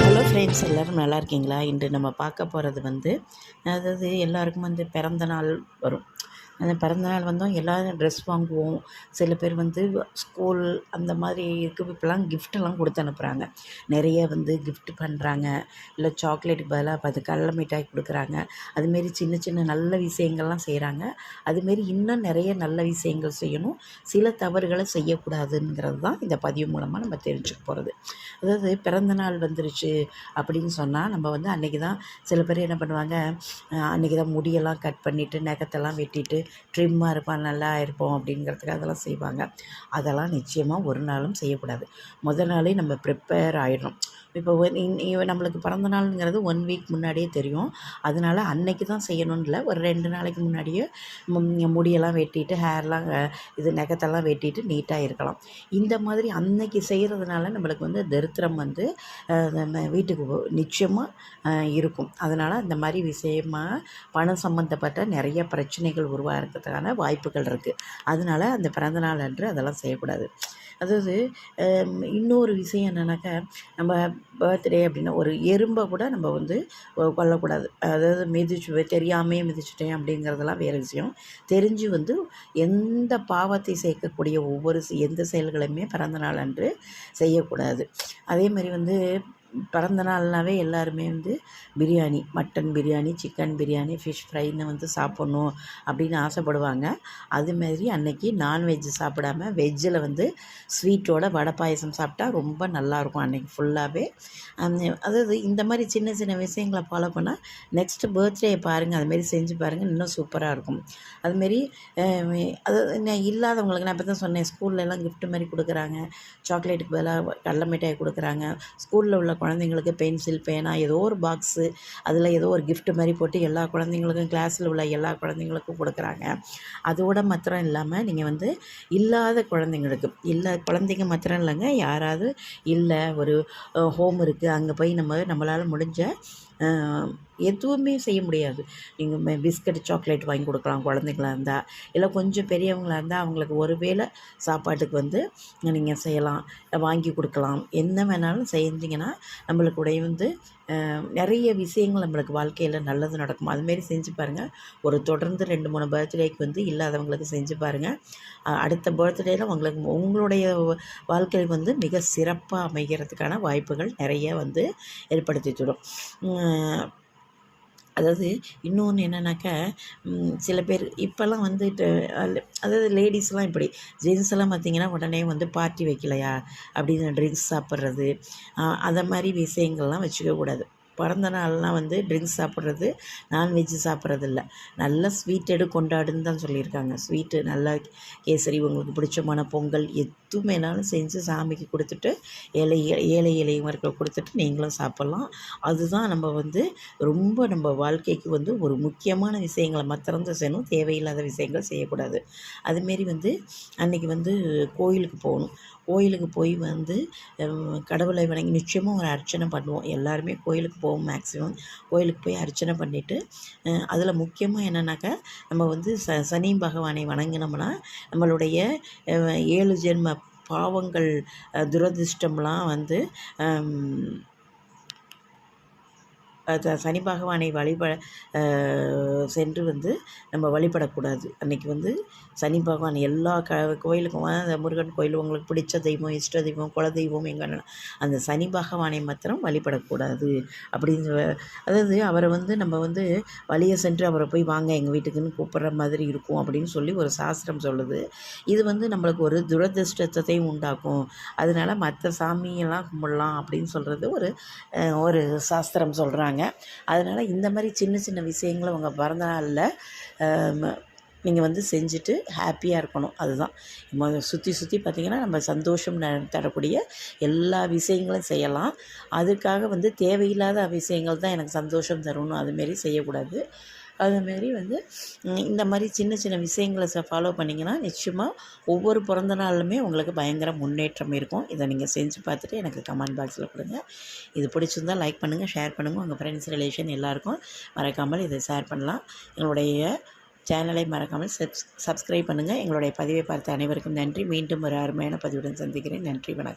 Hello friends எல்லோரும் நல்லா இருக்கீங்களா? இன்று நம்ம பார்க்க போகிறது வந்து அதாவது எல்லாருக்கும் வந்து பிறந்த நாள் வரும். அந்த பிறந்தநாள் வந்தோம் எல்லோரும் ட்ரெஸ் வாங்குவோம். சில பேர் வந்து ஸ்கூல் அந்த மாதிரி இருக்க. இப்போலாம் கிஃப்ட்டெல்லாம் கொடுத்து அனுப்புகிறாங்க நிறைய வந்து கிஃப்ட் பண்ணுறாங்க இல்லை சாக்லேட்டுக்கு பதிலாக பார்த்து கடல மிட்டாய் கொடுக்குறாங்க. அதுமாரி சின்ன சின்ன நல்ல விஷயங்கள்லாம் செய்கிறாங்க அதுமாரி இன்னும் நிறைய நல்ல விஷயங்கள் செய்யணும். சில தவறுகளை செய்யக்கூடாதுங்கிறது தான் இந்த பதிவு மூலமாக நம்ம தெரிஞ்சுக்க போகிறது அதாவது பிறந்தநாள் வந்துருச்சு அப்படின்னு சொன்னால் நம்ம வந்து அன்றைக்கி தான் சில பேர் என்ன பண்ணுவாங்க அன்றைக்கி தான் முடியெல்லாம் கட் பண்ணிவிட்டு நகத்தெல்லாம் வெட்டிட்டு ட்ரிம்மாக இருப்பான் நல்லா இருப்போம் அப்படிங்கிறதுக்கு அதெல்லாம் செய்வாங்க. அதெல்லாம் நிச்சயமாக ஒரு நாளும் செய்யக்கூடாது. முதல் நாளே நம்ம ப்ரிப்பேர் ஆகிடணும் இப்போ நம்மளுக்கு பிறந்த நாளுங்கிறது ஒன் வீக் முன்னாடியே தெரியும். அதனால அன்னைக்கு தான் செய்யணும்ல. இல்லை ஒரு ரெண்டு நாளைக்கு முன்னாடியே முடியெல்லாம் வெட்டிட்டு ஹேர்லாம் இது நகத்தெல்லாம் வெட்டிட்டு நீட்டாக இருக்கலாம். இந்த மாதிரி அன்னைக்கு செய்கிறதுனால நம்மளுக்கு வந்து தரித்திரம் வந்து நம்ம வீட்டுக்கு நிச்சயமாக இருக்கும். அதனால் இந்த மாதிரி விஷயமா பணம் சம்மந்தப்பட்ட நிறைய பிரச்சனைகள் இருக்கிறதுக்கான வாய்ப்புகள் இருக்குது அதனால அந்த பிறந்தநாள் அன்று அதெல்லாம் செய்யக்கூடாது. அதாவது இன்னொரு விஷயம் என்னென்னாக்கா நம்ம பர்த்டே அப்படின்னா ஒரு எறும்பை கூட நம்ம வந்து கொல்லக்கூடாது. அதாவது மிதிச்சு தெரியாமே மிதிச்சிட்டேன் அப்படிங்கிறதெல்லாம் வேறு விஷயம். தெரிஞ்சு வந்து எந்த பாவத்தை சேர்க்கக்கூடிய ஒவ்வொரு செ- எந்த செயல்களையுமே பிறந்த நாள் அன்று செய்யக்கூடாது. அதே மாதிரி வந்து பிறந்த நாள்னாவே எல்லாருமே வந்து biryani mutton biryani chicken biryani fish ஃப்ரைன்னு வந்து சாப்பிட்ணும் அப்படின்னு ஆசைப்படுவாங்க. அதுமாரி அன்னைக்கு நான்வெஜ் சாப்பிடாம வெஜ்ஜில் வந்து ஸ்வீட்டோட வடை பாயசம் சாப்பிட்டா ரொம்ப நல்லாயிருக்கும் அன்னைக்கு ஃபுல்லாகவே அதாவது இந்த மாதிரி சின்ன சின்ன விஷயங்களை ஃபாலோ பண்ணால் நெக்ஸ்ட்டு பர்த்டே பாருங்கள் அதுமாரி செஞ்சு பாருங்கள் இன்னும் சூப்பராக இருக்கும். அதுமாரி அதாவது நான் இல்லாதவங்களுக்கு நான் இப்போ தான் சொன்னேன் ஸ்கூல்லலாம் கிஃப்ட் மாதிரி கொடுக்குறாங்க சாக்லேட்டுக்கு பதிலாக கடல மிட்டாய் கொடுக்குறாங்க ஸ்கூலில் உள்ள குழந்தைங்களுக்கு பென்சில் பேனா ஏதோ ஒரு பாக்ஸு அதில் ஏதோ ஒரு கிஃப்ட் மாதிரி போட்டு எல்லா குழந்தைங்களுக்கும் கிளாஸில் உள்ள எல்லா குழந்தைங்களுக்கும் கொடுக்குறாங்க. அதோட மாத்திரம் இல்லாமல் நீங்கள் வந்து இல்லாத குழந்தைங்களுக்கு இல்லை குழந்தைங்க மாத்திரம் இல்லைங்க யாராவது இல்லை ஒரு ஹோம் இருக்குது அங்கே போய் நம்ம நம்மளால் முடிஞ்ச எதுவுமே செய்ய முடியாது. நீங்கள் பிஸ்கட் சாக்லேட் வாங்கி கொடுக்கலாம் குழந்தைங்களா இருந்தால் இல்லை கொஞ்சம் பெரியவங்களாக இருந்தால் அவங்களுக்கு ஒரு வேளை சாப்பாட்டுக்கு வந்து நீங்கள் செய்யலாம் வாங்கி கொடுக்கலாம். என்ன வேணாலும் செஞ்சிங்கன்னா நம்மளுக்குடைய வந்து நிறைய விஷயங்கள் நம்மளுக்கு வாழ்க்கையில் நல்லது நடக்கும்? அதுமாரி செஞ்சு பாருங்கள் ஒரு தொடர்ந்து ரெண்டு மூணு பர்த்டேக்கு வந்து இல்லாதவங்களுக்கு செஞ்சு பாருங்கள் அடுத்த பர்த்டேயில் உங்களுக்கு உங்களுடைய வாழ்க்கை வந்து மிக சிறப்பாக அமைகிறதுக்கான வாய்ப்புகள் நிறைய வந்து ஏற்படுத்தி தரும். அதாவது இன்னொன்று என்னென்னாக்கா சில பேர் இப்போல்லாம் வந்து அதாவது லேடிஸ்லாம் இப்படி ஜென்ஸ் எல்லாம் பார்த்தீங்கன்னா உடனே வந்து பார்ட்டி வைக்கலையா? அப்படின்னு ட்ரிங்க்ஸ் சாப்பிட்றது அதை மாதிரி விஷயங்கள்லாம் வச்சுக்கக்கூடாது. பிறந்த நாள்லாம் வந்து ட்ரிங்க்ஸ் சாப்பிட்றது நான்வெஜ் சாப்பிட்றது இல்லை நல்ல ஸ்வீட் எடு கொண்டாடுன்னு தான் சொல்லியிருக்காங்க. ஸ்வீட்டு நல்லா கேசரி உங்களுக்கு பிடிச்சமான பொங்கல் எதுவுமேனாலும் வேணாலும் செஞ்சு சாமிக்கு கொடுத்துட்டு ஏழை ஏழை எளியவர்களுக்கு கொடுத்துட்டு நீங்களும் சாப்பிட்லாம். அதுதான் நம்ம வந்து ரொம்ப நம்ம வாழ்க்கைக்கு வந்து ஒரு முக்கியமான விஷயங்களை மத்திறந்து செய்யணும் தேவையில்லாத விஷயங்கள் செய்யக்கூடாது. அதுமாரி வந்து அன்றைக்கி வந்து கோயிலுக்கு போகணும். கோயிலுக்கு போய் வந்து கடவுளை வணங்கி நிச்சயமாக ஒரு அர்ச்சனை பண்ணுவோம். எல்லாருமே கோயிலுக்கு போவோம் மேக்ஸிமம் கோயிலுக்கு போய் அர்ச்சனை பண்ணிவிட்டு அதில் முக்கியமாக என்னென்னாக்கா நம்ம வந்து ச சனி பகவானை வணங்கினோம்னா நம்மளுடைய ஏழு ஜென்ம பாவங்கள் துரதிர்ஷ்டம்லாம் வந்து சனி பகவானை வழிபட சென்று வந்து நம்ம வழிபடக்கூடாது. அன்னைக்கு வந்து சனி பகவான் எல்லா க கோயிலுக்கும் அந்த முருகன் கோயில் உங்களுக்கு பிடிச்ச தெய்வம் இஷ்ட தெய்வம் குல தெய்வம் எங்கே அந்த சனி பகவானை மாத்திரம் வழிபடக்கூடாது. அப்படின்னு அதாவது அவரை வந்து நம்ம வந்து வழியை சென்று அவரை போய் வாங்க எங்கள் வீட்டுக்குன்னு கூப்பிட்ற மாதிரி இருக்கும் அப்படின்னு சொல்லி ஒரு சாஸ்திரம் சொல்லுது. இது வந்து நம்மளுக்கு ஒரு துரதிர்ஷ்டத்தையும் உண்டாக்கும். அதனால மற்ற சாமியெல்லாம் கும்பிடலாம் அப்படின்னு சொல்கிறது ஒரு ஒரு சாஸ்திரம் சொல்கிறாங்க அதனால் இந்த மாதிரி சின்ன சின்ன விஷயங்களை உங்கள் பிறந்தநாளில் நீங்கள் வந்து செஞ்சுட்டு ஹாப்பியாக இருக்கணும். அதுதான். சுற்றி சுற்றி பார்த்திங்கன்னா நம்ம சந்தோஷம் தரக்கூடிய எல்லா விஷயங்களும் செய்யலாம். அதுக்காக வந்து தேவையில்லாத விஷயங்கள் தான் எனக்கு சந்தோஷம் தரணும் அதுமாரி செய்யக்கூடாது. அதுமாரி வந்து இந்த மாதிரி சின்ன சின்ன விஷயங்களை ஃபாலோ பண்ணிங்கன்னா நிச்சயமாக ஒவ்வொரு பிறந்த நாளுமே உங்களுக்கு பயங்கர முன்னேற்றம் இருக்கும். இதை நீங்கள் செஞ்சு பார்த்துட்டு எனக்கு கமெண்ட் பாக்ஸில் கொடுங்க. இது பிடிச்சிருந்தால் லைக் பண்ணுங்கள் ஷேர் பண்ணுங்கள் உங்கள் ஃப்ரெண்ட்ஸ் ரிலேஷன் எல்லாருக்கும் மறக்காமல் இதை ஷேர் பண்ணலாம். எங்களுடைய சேனலை மறக்காமல் சப்ஸ் சப்ஸ்கிரைப் பண்ணுங்கள் எங்களுடைய பதிவை பார்த்த அனைவருக்கும் நன்றி. மீண்டும் ஒரு அருமையான பதிவுடன் சந்திக்கிறேன். நன்றி வணக்கம்.